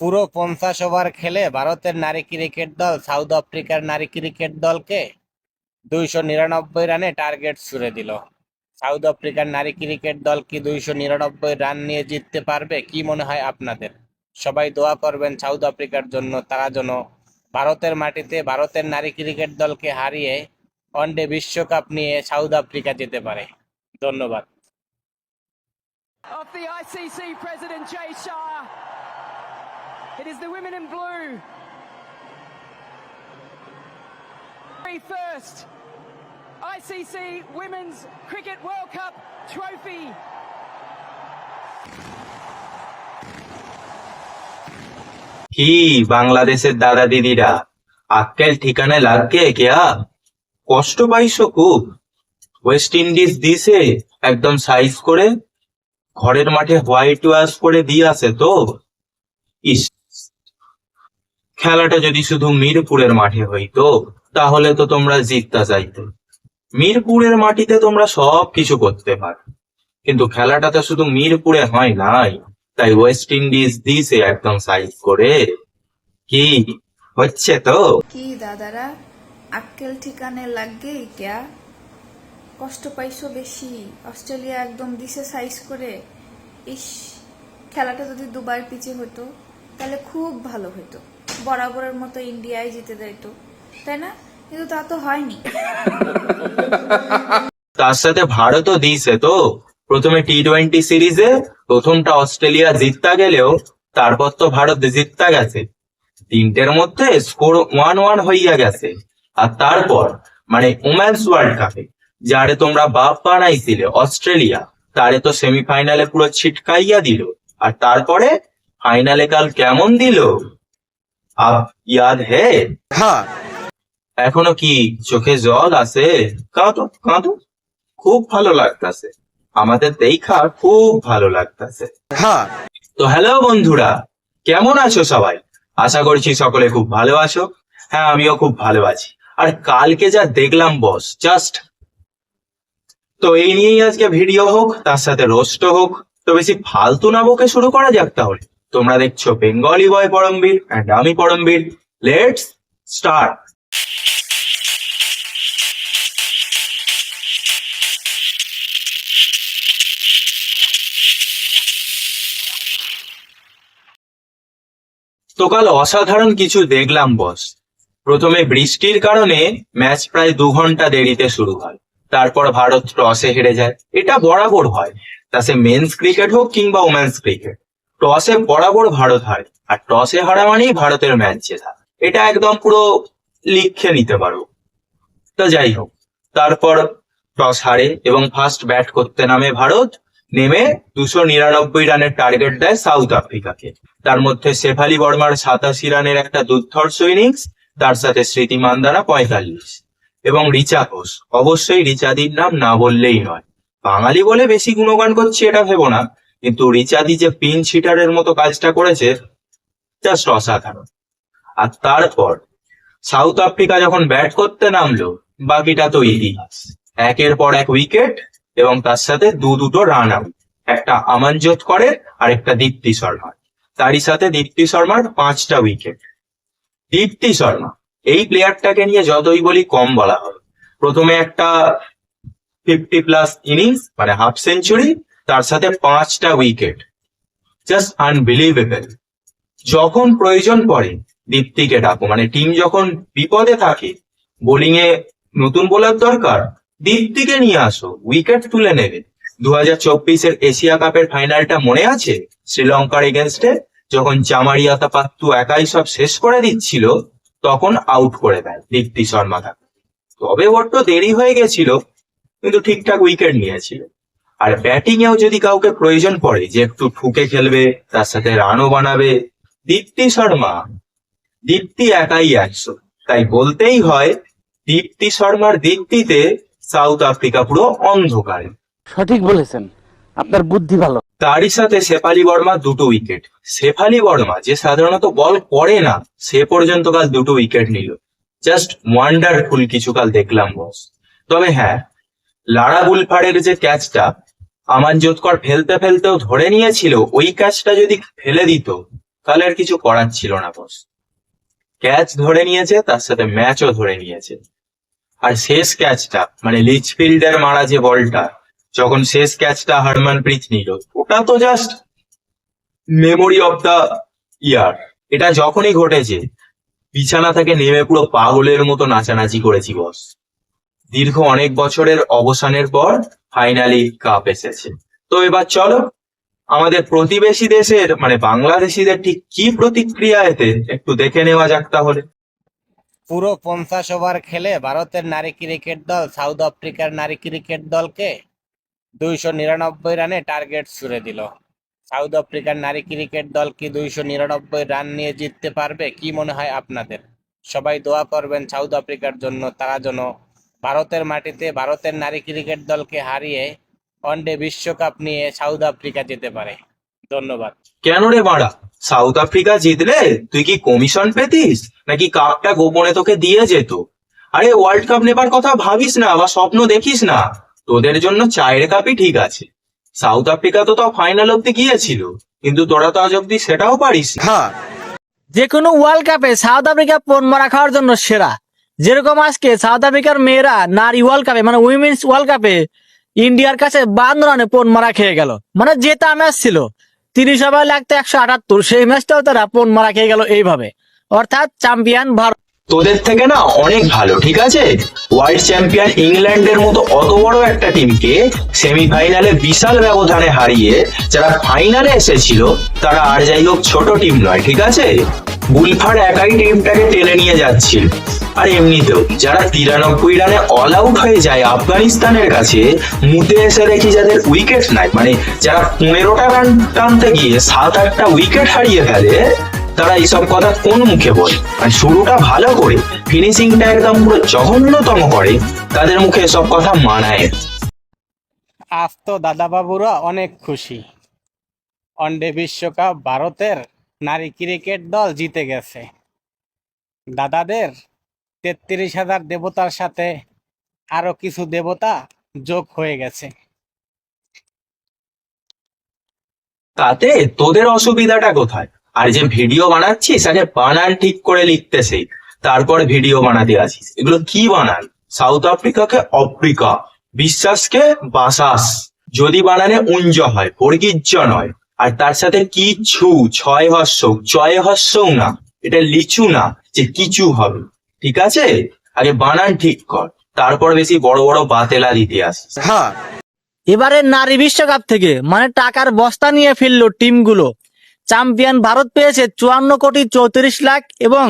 পুরো পঞ্চাশ ওভার খেলে ভারতের নারী ক্রিকেট দল, সাউথ আফ্রিকার নারী ক্রিকেট দলকে দুইশো নিরানব্বই রানে টার্গেট ছুড়ে দিল। সাউথ আফ্রিকার নারী ক্রিকেট দল কি দুইশো নিরানব্বই রান নিয়ে জিততে পারবে? কি মনে হয় আপনাদের? সবাই দোয়া করবেন সাউথ আফ্রিকার জন্য, তারা যেন ভারতের মাটিতে ভারতের নারী ক্রিকেট দলকে হারিয়ে ওয়ানডে বিশ্বকাপ নিয়ে সাউথ আফ্রিকা যেতে পারে। ধন্যবাদ। Of the ICC President, Jay Shah. It is the women in blue. Very First. ICC Women's Cricket World Cup trophy. কি বাংলাদেশের দাদা দিদিরা আক্কেল ঠিকানে লাগকে কেয়া? কষ্ট পাইছো খুব। ওয়েস্ট ইন্ডিজ দিছে, একদম সাইজ করে। ঘরের মাঠে হোয়াইট ওয়াশ করে দিয়ে আসে তো। ইস খেলাটা যদি শুধু মিরপুরের মাঠে হইতো, তাহলে তো তোমরা জিততা চাইতে মিরপুরের মাটিতে তোমরা সব কিছু করতে পারো। কিন্তু খেলাটা তো শুধু মিরপুরে হয় নাই। তাই ওয়েস্ট ইন্ডিজ দিছে একদম সাইজ করে। কি হচ্ছে তো? কি দাদারা? আক্কেল ঠিকানে লাগবে ক্যা? কষ্ট পাইছো বেশি। অস্ট্রেলিয়া একদম দিছে সাইজ করে। ইস, খেলাটা যদি দুবার পিছে হতো তাহলে খুব ভালো হতো বরাবরের মতো ইন্ডিয়ায় জিতে দিত তাই না? কিন্তু তা তো হয়নি। তার সাথে ভারতও দিছে তো। প্রথমে টি টোয়েন্টি সিরিজে প্রথমটা অস্ট্রেলিয়া জিততা গেলেও তারপর তো ভারত জিততা গেছে। তিনটের মধ্যে স্কোর ওয়ান ওয়ান হইয়া গেছে। আর তারপর মানে উমেন্স ওয়ার্ল্ড কাপে, যারে তোমরা বাপ বানাইছিলে, অস্ট্রেলিয়া, তারে তো সেমিফাইনালে পুরো ছিটকাইয়া দিল। আর তারপরে ফাইনালে কাল কেমন দিল? আপ ইয়াদ হে? হ্যাঁ। এখনও কি চোখে জল আছে? কাঁদো কাঁদো। খুব ভালো লাগতাছে। আমাদের দেখা খুব ভালো লাগতাছে। তো হ্যালো বন্ধুরা কেমন আছো সবাই? আশা করছি সকলে খুব ভালো আছো। হ্যাঁ আমিও খুব ভালো আছি। আর কালকে যা দেখলাম বস জাস্ট তো এই নিয়েই আজকে ভিডিও হোক তার সাথে রোস্ট হোক। তো বেশি ফালতু না বকে শুরু করা যাক তাহলে? তোমরা দেখছ বেঙ্গলি বয় পরমবীর অ্যান্ড আমি পরমবীর। লেটস স্টার্ট তো কাল অসাধারণ কিছু দেখলাম বস প্রথমে বৃষ্টির কারণে ম্যাচ প্রায় দু ঘণ্টা দেরিতে শুরু হয়। তারপর ভারত টসে হেরে যায়। এটা বরাবর হয়। তা সে মেন্স ক্রিকেট হোক কিংবা ওমেন্স ক্রিকেট টসে বরাবর ভারত হয় আর টসে হারা মানেই ভারতের ম্যাচ জেতা। এটা একদম পুরো লিখে নিতে পারো। তা যাই হোক, তারপর টস হারে এবং ফার্স্ট ব্যাট করতে নামে ভারত, নেমে দুশো নিরানব্বই রানের টার্গেট দেয় সাউথ আফ্রিকাকে তার মধ্যে শেফালি বর্মার সাতাশি রানের একটা দুর্ধর্ষ ইনিংস তার সাথে স্মৃতি মান্দানা পঁয়তাল্লিশ। এবং রিচা ঘোষ, অবশ্যই রিচাদির নাম না বললেই নয়। বাঙালি বলে বেশি গুণগান করছি এটা ভেবো না। কিন্তু রিচাদি যে পিন শিটারের মতো কাজটা করেছে জাস্ট অসাধারণ আর তারপর, সাউথ আফ্রিকা যখন ব্যাট করতে নামলো, বাকিটা তো ইতিহাস। একের পর এক উইকেট এবং তার সাথে দু দুটো রান আউট একটা আমানজোত করে আর একটা দীপ্তি শর্মা। তারই সাথে দীপ্তি শর্মার পাঁচটা উইকেট। দীপ্তি শর্মা, এই প্লেয়ারটাকে নিয়ে যতই বলি কম বলা হবে প্রথমে একটা ফিফটি প্লাস ইনিংস মানে হাফ সেঞ্চুরি তার সাথে পাঁচটা উইকেট জাস্ট আনবিলিভেবল যখন প্রয়োজন পড়ে, দীপ্তিকে ডাকো। মানে টিম যখন বিপদে থাকে বোলিং এ নতুন বোলার দরকার, দীপ্তিকে নিয়ে আসো। উইকেট তুলে নেবে। দু হাজার এশিয়া কাপের ফাইনালটা মনে আছে? শ্রীলঙ্কার এগেনস্টে যখন চামারিয়াতা পাত্তু একাই সব শেষ করে দিচ্ছিল, তখন আউট করে দেয় দীপ্তি শর্মা তাকে। তবে বড্ড দেরি হয়ে গেছিল, কিন্তু ঠিকঠাক উইকেট নিয়েছিল। আর ব্যাটিং এও যদি কাউকে প্রয়োজন পড়ে যে একটু ঠুকে খেলবে তার সাথে রানও বানাবে। দীপ্তি শর্মা দীপ্তি একাই একশো। তাই বলতেই হয় দীপ্তি শর্মার দীপ্তিতে সাউথ আফ্রিকা পুরো অন্ধকারে। সঠিক বলেছেন। আপনার বুদ্ধি ভালো। তারই সাথে শেফালি বর্মা দুটো উইকেট শেফালি বর্মা যে সাধারণত বল করে না সে পর্যন্ত কাল দুটো উইকেট নিল। জাস্ট ওয়ান্ডারফুল কিছু কাল দেখলাম বস তবে হ্যাঁ লারা বুলফাড়ের যে ক্যাচটা আমান জোৎকর ফেলতে ফেলতেও ধরে নিয়েছিল, ওই ক্যাচটা যদি ফেলে দিত, তাহলে আর কিছু করার ছিল না বস ক্যাচ ধরে নিয়েছে, তার সাথে ম্যাচও ধরে নিয়েছে। আর শেষ ক্যাচটা মানে লিচফিল্ডের মারা যে বলটা, যখন শেষ ক্যাচটা হরমনপ্রীত নিল, ওটা তো just memory of the year এটা যখনই ঘটেছে, বিছানা থেকে নেমে পুরো পাগলের মতো নাচানাচি করেছি বস দীর্ঘ অনেক বছরের অবসানের পর ফাইনালি কাপ এসেছে। তো এবার চলো, আমাদের প্রতিবেশী দেশের মানে বাংলাদেশিদের ঠিক কি প্রতিক্রিয়া এতে? একটু দেখে নেওয়া যাক তাহলে। পুরো পঞ্চাশ ওভার খেলে ভারতের নারী ক্রিকেট দল, সাউথ আফ্রিকার নারী ক্রিকেট দলকে দুইশো নিরানব্বই রানে টার্গেট ছুড়ে দিল। সাউথ আফ্রিকার নারী ক্রিকেট দল কি দুইশো নিরানব্বই রান নিয়ে জিততে পারবে? কি মনে হয় আপনাদের? সবাই দোয়া করবেন সাউথ আফ্রিকার জন্য, তারা যেন ভারতের মাটিতে ভারতের নারী ক্রিকেট দলকে হারিয়ে ওয়ানডে বিশ্বকাপ নিয়ে সাউথ আফ্রিকা যেতে পারে। ধন্যবাদ। কেন রে মারা সাউথ আফ্রিকা জিতলে তুই কি কমিশন পেতিস? নাকি কাপটা গোপনে তোকে দিয়ে যেত? আরে ওয়ার্ল্ড কাপ নেবার কথা ভাবিস না বা স্বপ্ন দেখিস না। তোদের জন্য চায়ের কাপই ঠিক আছে। সাউথ আফ্রিকা তো তাও ফাইনাল অব্দি গিয়েছিল কিন্তু তোরা তো আজ অব্দি সেটাও পারিস হ্যাঁ। যে কোনো ওয়ার্ল্ড কাপে সাউথ আফ্রিকা পণ মারা খাওয়ার জন্য সেরা। যেরকম আজকে সাউথ আফ্রিকার মেয়েরা নারী ওয়ার্ল্ড কাপে মানে উইমেন্স ওয়ার্ল্ড কাপে ইন্ডিয়ার কাছে বান্ন রানে পণ মারা খেয়ে গেল। মানে জেতা ম্যাচ ছিল, তিরিশ ওভার লাগতো একশো আটাত্তর, সেই ম্যাচটাও তারা পণ মারা খেয়ে গেল এইভাবে। অর্থাৎ চ্যাম্পিয়ন ভারত তোদের থেকে না অনেক ভালো, ঠিক আছে? ওয়ার্ল্ড চ্যাম্পিয়ন ইংল্যান্ডের মতো অত বড় একটা টিমকে সেমিফাইনালে বিশাল ব্যবধানে হারিয়ে যারা ফাইনালে এসেছিল, তারা আর যাই হোক ছোট টিম নয়, ঠিক আছে? বুলফার একাই টিমটাকে টেনে নিয়ে যাচ্ছিল আর এমনিতেও যারা তিরানব্বই রানে অল আউট হয়ে যায় আফগানিস্তানের কাছে মুতে এসে দেখি যাদের উইকেট নাই। মানে যারা পনেরোটা রান টানতে গিয়ে সাত আটটা উইকেট হারিয়ে ফেলে, তারা এইসব কথা কোন মুখে বলে? আর শুরুটা ভালো করে ফিনিশিংটা একদম পুরো জঘন্যতম করে, তাদের মুখে এসব কথা মানায় আজ তো দাদাবাবুরা অনেক খুশি। ওয়ানডে বিশ্বকাপ ভারতের নারী ক্রিকেট দল জিতে গেছে। দাদাদের তেত্রিশ হাজার দেবতার সাথে আরও কিছু দেবতা যোগ হয়ে গেছে। তাতে তোদের অসুবিধাটা কোথায়? আর যে ভিডিও বানাচ্ছিস আগে বানান ঠিক করে লিখতে তারপর ভিডিও বানাতে আসিস। এগুলো কি বানান? সাউথ আফ্রিকাকে আফ্রিকা বিশ্বাসকে বাসাস। যদি বানানে উঞ্জ হয় বর্গীর্য নয়। আর তার সাথে কিছু ছয় হস্য জয় হস্যও না। এটা লিচু না যে কিছু হবে। ঠিক আছে? আগে বানান ঠিক কর। তারপর বেশি বড় বড় বাতেলা দিতে আসিস। এবারে নারী বিশ্বকাপ থেকে মানে টাকার বস্তা নিয়ে ফেলল টিমগুলো। চ্যাম্পিয়ন ভারত পেয়েছে চুয়ান্ন কোটি চৌত্রিশ লাখ এবং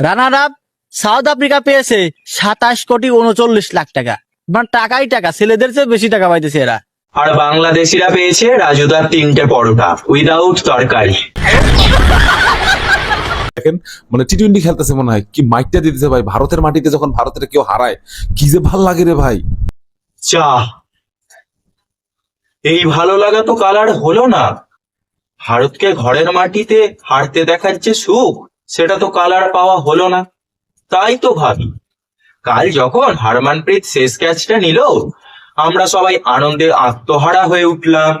রানার আপ সাউথ আফ্রিকা পেয়েছে সাতাশ কোটি উনচল্লিশ লাখ টাকা। মানে টাকাই টাকা ছেলেদের চেয়ে বেশি টাকা পাইতেছে এরা। আর বাংলাদেশিরা পেয়েছে রাজুদার তিনটে পরোটা উইদাউট তরকারি। দেখেন মানে টি টোয়েন্টি খেলতেছে মনে হয় কি মাইকটা দিতেছে ভাই ভারতের মাটিতে যখন ভারতের কেউ হারায় কি যে ভালো লাগে রে ভাই। চা। এই ভালো লাগা তো কালার হলো না। ভারতকে ঘরের মাটিতে হারতে দেখার যে সুখ সেটা তো কালার পাওয়া হলো না। তাই তো ভাবি। কাল যখন হারমানপ্রীত শেষ ক্যাচটা নিল আমরা সবাই আনন্দে আত্মহারা হয়ে উঠলাম।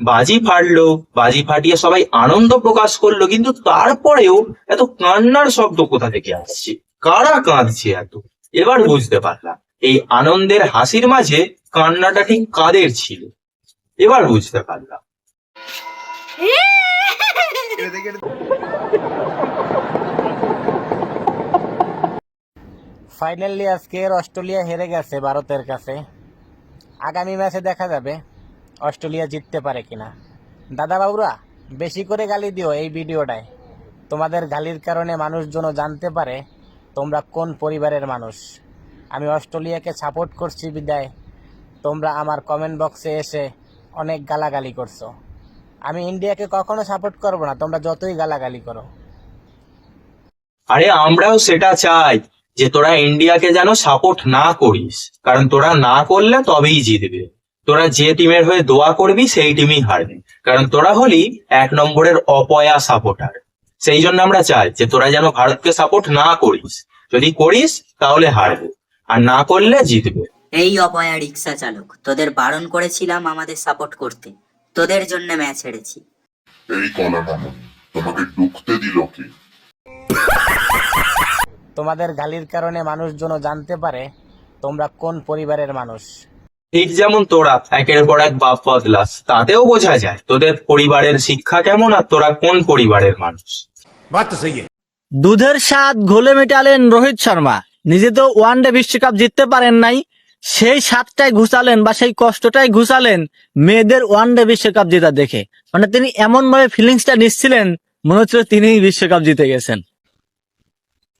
বাজি ফাটলো, বাজি ফাটিয়ে সবাই আনন্দ প্রকাশ করল, কিন্তু তারপরেও এত কান্নার শব্দ কোথা থেকে আসছে? কারা কাঁদছে এত? এবার বুঝতে পারলাম, এই আনন্দের হাসির মাঝে কান্নাটা ঠিক কাদের ছিল? এবার বুঝতে পারলাম। ফাইনালি আজকের অস্ট্রেলিয়া হেরে গেছে ভারতের কাছে। আগামী ম্যাচে দেখা যাবে অস্ট্রেলিয়া জিততে পারে কিনা। দাদা বাবুরা বেশি করে গালি দিও এই ভিডিওটায়। তোমাদের গালির কারণে মানুষজন জানতে পারে তোমরা কোন পরিবারের মানুষ। আমি অস্ট্রেলিয়াকে সাপোর্ট করছি বিদায়। তোমরা আমার কমেন্ট বক্সে এসে অনেক গালাগালি করছ। আমি ইন্ডিয়াকে কখনো সাপোর্ট করব না, তোমরা যতই গালাগালি করো। আরে আমরাও সেটা চাই। যে তোরা ইন্ডিয়াকে যেন সাপোর্ট না করিস কারণ তোরা না করলে তবেই জিতবে। তোরা যে টিমের হয়ে দোয়া করবি সেই টিমই হারবে। কারণ তোরা হলি এক নম্বরের অপয়া সাপোর্টার সেই জন্য আমরা চাই যে তোরা যেন ভারতকে সাপোর্ট না করিস। যদি করিস তাহলে হারবে। আর না করলে জিতবে। এই অপয়া রিক্সা চালক তোদের বারণ করেছিলাম আমাদের সাপোর্ট করতে। তোদের জন্য ম্যাচ হেরেছি। এই কলা তোমাকে ঢুকতে দিল কে? তোমাদের গালির কারণে মানুষজন জানতে পারে তোমরা কোন পরিবারের মানুষ। ঠিক যেমন তোরা একের পর এক বাপ বদলাস তাতেও বোঝা যায় তোদের পরিবারের শিক্ষা কেমন আর তোরা কোন পরিবারের মানুষ। দুধের স্বাদ ঘোলে মেটালেন রোহিত শর্মা। নিজে তো ওয়ান ডে বিশ্বকাপ জিততে পারেন নাই সেই স্বাদটাই ঘুষালেন বা সেই কষ্টটাই ঘুষালেন মেয়েদের ওয়ান ডে বিশ্বকাপ জেতা দেখে। মানে তিনি এমন ভাবে ফিলিংসটা নিচ্ছিলেন মনে হচ্ছিল তিনি বিশ্বকাপ জিতে গেছেন।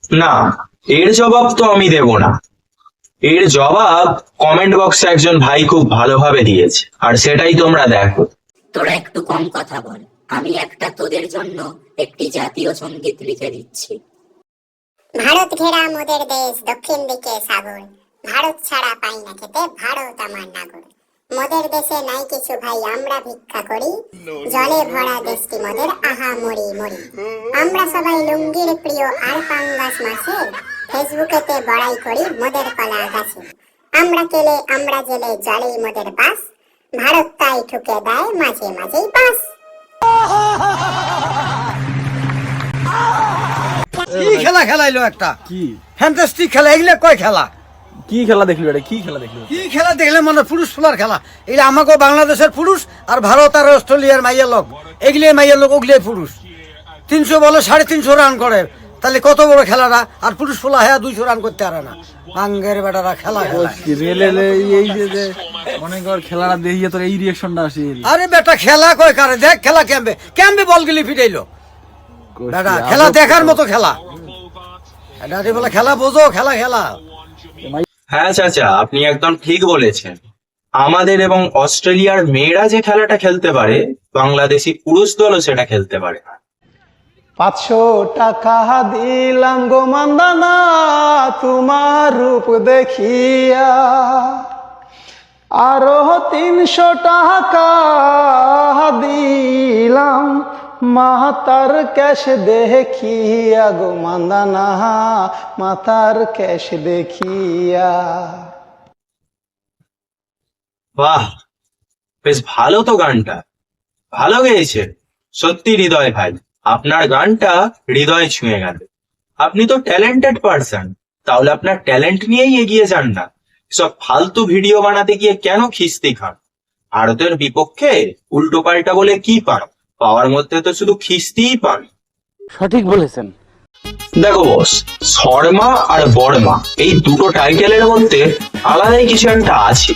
না এর জবাব তো আমি দেব না। এর জবাব কমেন্ট বক্সে একজন ভাই খুব ভালোভাবে দিয়েছে আর সেটাই তোমরা দেখো। তোরা একটু কম কথা বল আমি একটা তোদের জন্য একটি জাতীয় সংগীত লিখে দিচ্ছি। ভারত ঘেরা মোদের দেশ দক্ষিণ দিকে সাগর ভারত ছাড়া পাই না খেতে ভারত আমার নাগর। মোদের দেশে নাই কিছু ভাই আমরা ভিক্ষা করি। জলে ভরা দেশটি মোদের আহা মরি মরি। আমরা সবাই লুঙ্গির প্রিয় আর পাঙ্গাস মাসের ফেসবুকেতে বড়াই করি মোদের কলা গাছে। আমরা কেলে আমরা জেলে জলেই মোদের বাস। ভারত তাই ঠুকে দেয় মাঝে মাঝেই পাস কি খেলা খেলাইলো একটা? কি? ফ্যান্টাস্টিক খেলা এগুলো কয় খেলা? কি খেলা দেখলি এটা কি খেলা দেখলি? কি খেলা দেখলে মানে পুরুষ ফুলার খেলা? এটা আমাকে বাংলাদেশের পুরুষ আর ভারত আর অস্ট্রেলিয়ার মাইয়ের লোক। এগুলি মাইয়ের লোক ওগুলি পুরুষ। তিনশো বলে সাড়ে তিনশো রান করে। তাহলে কত বড় খেলাটা আর পুরুষ ফুলা হ্যাঁ দুইশো রান করতে পারে না। আঙ্গের বেটারা খেলা খেলা। এই যে যে মনে খেলাটা দেখিয়ে তোর এই রিয়েকশনটা আসে। আরে বেটা খেলা কয় কারে? দেখ খেলা ক্যাম্পে ক্যাম্পে বল গিলি ফিটাইলো বেটা খেলা দেখার মতো খেলা। এটা বলে খেলা বোঝো খেলা খেলা। হ্যাঁ চাচা, আপনি একদম ঠিক বলেছেন। আমাদের এবং অস্ট্রেলিয়ার মেয়েরা যে খেলাটা খেলতে পারে, বাংলাদেশি পুরুষ দলও সেটা খেলতে পারে না। পাঁচশো টাকা দিলাম গো মান্দানা, তোমার রূপ দেখিয়া। আরও তিনশো টাকা দিলাম মাতার ক্যাশ দেখিয়া গো মান্দানা, মাতার ক্যাশ দেখিয়া। বাহ, বেশ ভালো তো গানটা। ভালো গেয়েছে, সত্যি হৃদয় ভাই। আপনার গানটা হৃদয় ছুঁয়ে গেল। আপনি তো ট্যালেন্টেড পার্সন, তাহলে আপনার ট্যালেন্ট নিয়েই এগিয়ে যান না। সব ফালতু ভিডিও বানাতে গিয়ে কেন খিস্তি খান? ভারতের বিপক্ষে উল্টো পাল্টা বলে কি পান পাওয়ার মধ্যে তো শুধু খিস্তিই পান। সঠিক বলেছেন। দেখো বস শর্মা আর বর্মা এই দুটো টাইটেলের মধ্যে আলাদাই কিছু একটা আছে।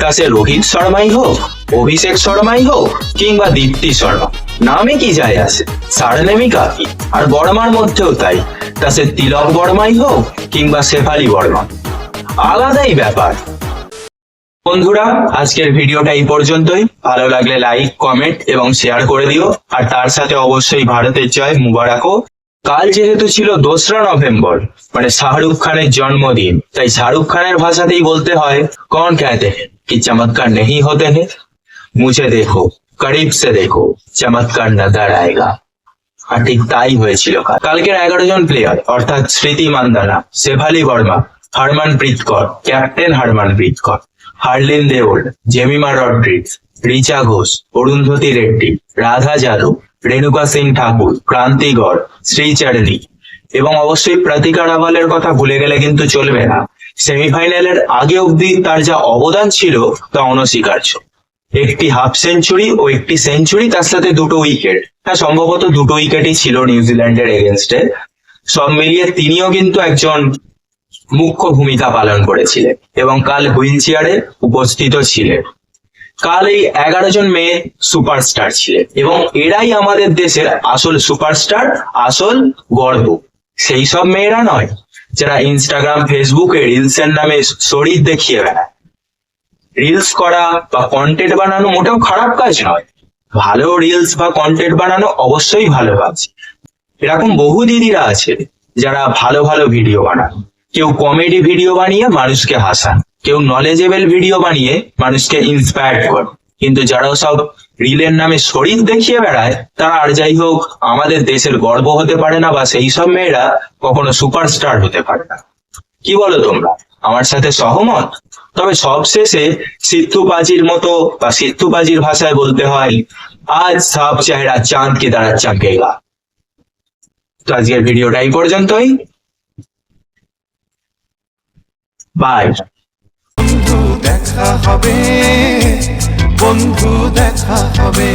তা সে রোহিত শর্মাই হোক অভিষেক শর্মাই হোক কিংবা দীপ্তি শর্মা নামে কি যায় আসে সারনেমই কাকি আর বর্মার মধ্যেও তাই। তা সে তিলক বর্মাই হোক কিংবা শেফালি বর্মা। আলাদাই ব্যাপার। বন্ধুরা, আজকের ভিডিওটা এই পর্যন্তই। ভালো লাগলে লাইক কমেন্ট এবং শেয়ার করে দিও। আর তার সাথে অবশ্যই ভারতের জয় মুবারাকও। কাল যেহেতু ছিল দোসরা নভেম্বর মানে শাহরুখ খানের জন্মদিন, তাই শাহরুখ খানের ভাষাতেই বলতে হয়, কন কেতে কি চমৎকার নেই হতে হে মুছে দেখো, করিব সে দেখো, চমৎকার নজার আয়েগা। আর ঠিক তাই হয়েছিল কালকের এগারো জন প্লেয়ার অর্থাৎ স্মৃতি মান্দানা শেফালি বর্মা, হরমানপ্রীত কর ক্যাপ্টেন হরমানপ্রীত কর। হার্লিন দেওল, জেমিমা রড্রিক্স রিচা ঘোষ, অরুন্ধতী রেড্ডি, রাধা যাদব, রেণুকা সিং ঠাকুর, ক্রান্তি গড় শ্রীচরণী এবং অবশ্যই প্রতিকা রাভালের কথা ভুলে গেলে কিন্তু চলবে না। সেমিফাইনালের আগে অবধি তার যা অবদান ছিল তা অনস্বীকার্য। একটি হাফ সেঞ্চুরি ও একটি সেঞ্চুরি তার সাথে দুটো উইকেট। হ্যাঁ সম্ভবত দুটো উইকেটই ছিল নিউজিল্যান্ডের এগেনস্টে। সব মিলিয়ে তিনিও কিন্তু একজন মুখ্য ভূমিকা পালন করেছিলেন এবং কাল হুইল চেয়ারে উপস্থিত ছিলেন কাল এই এগারো জন মেয়ে সুপারস্টার ছিলেন এবং এরাই আমাদের দেশের আসল সুপারস্টার, আসল গর্ব। সেই সব মেয়েরা নয় যারা ইনস্টাগ্রাম ফেসবুকে রিলস এর নামে শরীর দেখিয়ে বেড়ায়। রিলস করা বা কন্টেন্ট বানানো মোটেও খারাপ কাজ নয়। ভালো রিলস বা কন্টেন্ট বানানো অবশ্যই ভালো কাজ। এরকম বহু দিদিরা আছে যারা ভালো ভালো ভিডিও বানান কেউ কমেডি ভিডিও বানিয়ে মানুষকে হাসান। কেউ নলেজেবল ভিডিও বানিয়ে মানুষকে ইন্সপায়ার করে। কিন্তু যারা সব রিলের নামে শরীর দেখিয়ে বেড়ায়, তারা আর যাই হোক, আমাদের দেশের গর্ব হতে পারে না বা সেই সব মেয়েরা কখনো সুপারস্টার হতে পারে না। কি বলো তোমরা? আমার সাথে সহমত? তবে সবশেষে সিদ্ধুবাজির মতো বা সিদ্ধুবাজির ভাষায় বলতে হয়, আজ সব চেহারা চাঁদ কে দাঁড়া চাঁদ তো আজকের ভিডিওটা এই পর্যন্তই। বাই দেখা হবে। বন্ধু দেখা হবে।